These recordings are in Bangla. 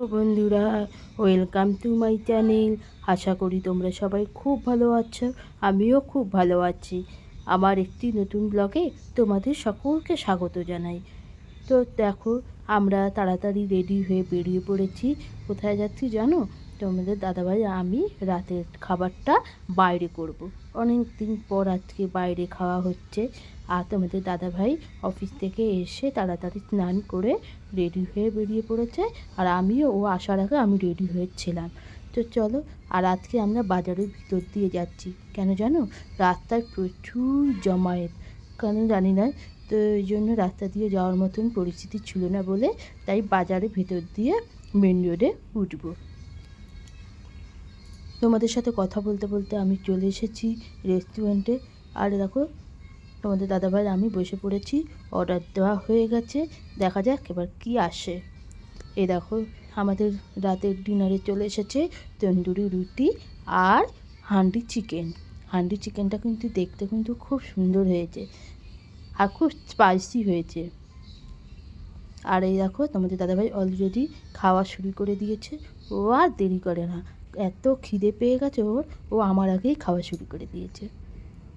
বন্ধুরা ওয়েলকাম টু মাই চ্যানেল আশা করি তোমরা সবাই খুব ভালো আছো, আমিও খুব ভালো আছি। আমার একটি নতুন ব্লগে তোমাদের সকলকে স্বাগত জানাই। তো দেখো, আমরা তাড়াতাড়ি রেডি হয়ে বেরিয়ে পড়েছি। কোথায় যাচ্ছি জানো? তোমাদের দাদাভাই, আমি রাতের খাবারটা বাইরে করব। অনেক দিন পর আজকে বাইরে খাওয়া হচ্ছে। আর তোমাদের দাদাভাই অফিস থেকে এসে তাড়াতাড়ি স্নান করে রেডি হয়ে বেরিয়ে পড়েছে। আর আমিও, ও আসার আগে আমি রেডি হয়েছিলাম। তো চলো, আর আজকে আমরা বাজারের ভিতর দিয়ে যাচ্ছি। কেন জানো? রাস্তায় প্রচুর জমায়েত। কেন জানি না? তো এই জন্য রাস্তা দিয়ে যাওয়ার মতন পরিস্থিতি ছিল না বলে তাই বাজারের ভেতর দিয়ে মেন রোডে উঠবো। তোমাদের সাথে কথা বলতে বলতে আমি চলে এসেছি রেস্টুরেন্টে আর দেখো, তোমাদের দাদাভাই আমি বসে পড়েছি। অর্ডার দেওয়া হয়ে গেছে। দেখা যাক এবার কি আসে। এ দেখো, আমাদের রাতের ডিনারে চলে এসেছে তন্দুরি রুটি আর হান্ডি চিকেন হান্ডি চিকেনটা কিন্তু দেখতে কিন্তু খুব সুন্দর হয়েছে আর খুব স্পাইসি হয়েছে। আর এই দেখো, তোমাদের দাদাভাই অলরেডি খাওয়া শুরু করে দিয়েছে। ও আর দেরি করে না। এত খিদে পেয়ে গেছে ওর, ও আমার আগেই খাওয়া শুরু করে দিয়েছে।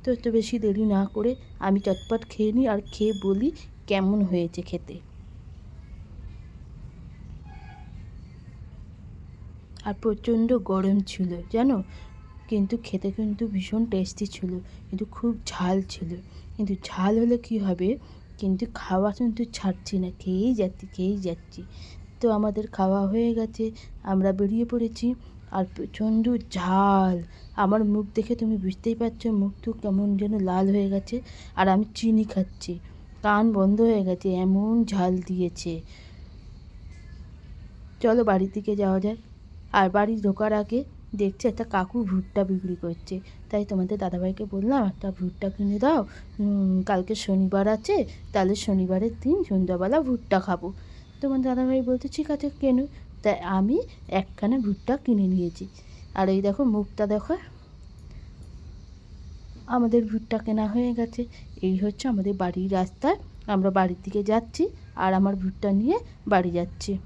তো একটু বেশি দেরি না করে আমি চটপট খেয়ে নিই আর খেয়ে বলি কেমন হয়েছে খেতে। আর প্রচণ্ড গরম ছিল, জানো? কিন্তু খেতে কিন্তু ভীষণ টেস্টি ছিল, কিন্তু খুব ঝাল ছিল। কিন্তু ঝাল হলে কি হবে? কিন্তু খাওয়া কিন্তু ছাড়ছি না, খেয়েই যাচ্ছি খেয়েই যাচ্ছি। তো আমাদের খাওয়া হয়ে গেছে। আমরা বেরিয়ে পড়েছি আর প্রচণ্ড ঝাল। আমার মুখ দেখে তুমি বুঝতেই পারছ মুখ তো কেমন যেন লাল হয়ে গেছে আর আমি চিনি খাচ্ছি। কান বন্ধ হয়ে গেছে, এমন ঝাল দিয়েছে। চলো বাড়ির দিকে যাওয়া যায় আর বাড়ি ঢোকার আগে দেখছি একটা কাকু ভুট্টা বিক্রি করছে। তাই তোমাদের দাদাভাইকে বললাম, একটা ভুট্টা কিনে দাও। কালকে শনিবার আছে, তাহলে শনিবারের দিন সন্ধ্যাবেলা ভুট্টা খাব। তোমার দাদাভাই বলছে, ঠিক আছে, কেন। তাই আমি একখানা ভুট্টা কিনে নিয়েছি। আর এই দেখো মুখটা দেখো। আমাদের ভুট্টা কেনা হয়ে গেছে। এই হচ্ছে আমাদের বাড়ির রাস্তা। আমরা বাড়ির দিকে যাচ্ছি আর আমার ভুট্টা নিয়ে বাড়ি যাচ্ছি।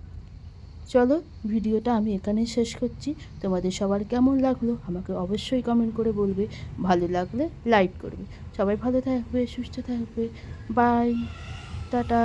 চলো, ভিডিওটা আমি এখানে শেষ করছি। তোমাদের সবার কেমন লাগল আমাকে অবশ্যই কমেন্ট করে বলবে। ভালো লাগলে লাইক করবে। সবাই ভালো থাকবে, সুস্থ থাকবে। Bye tata.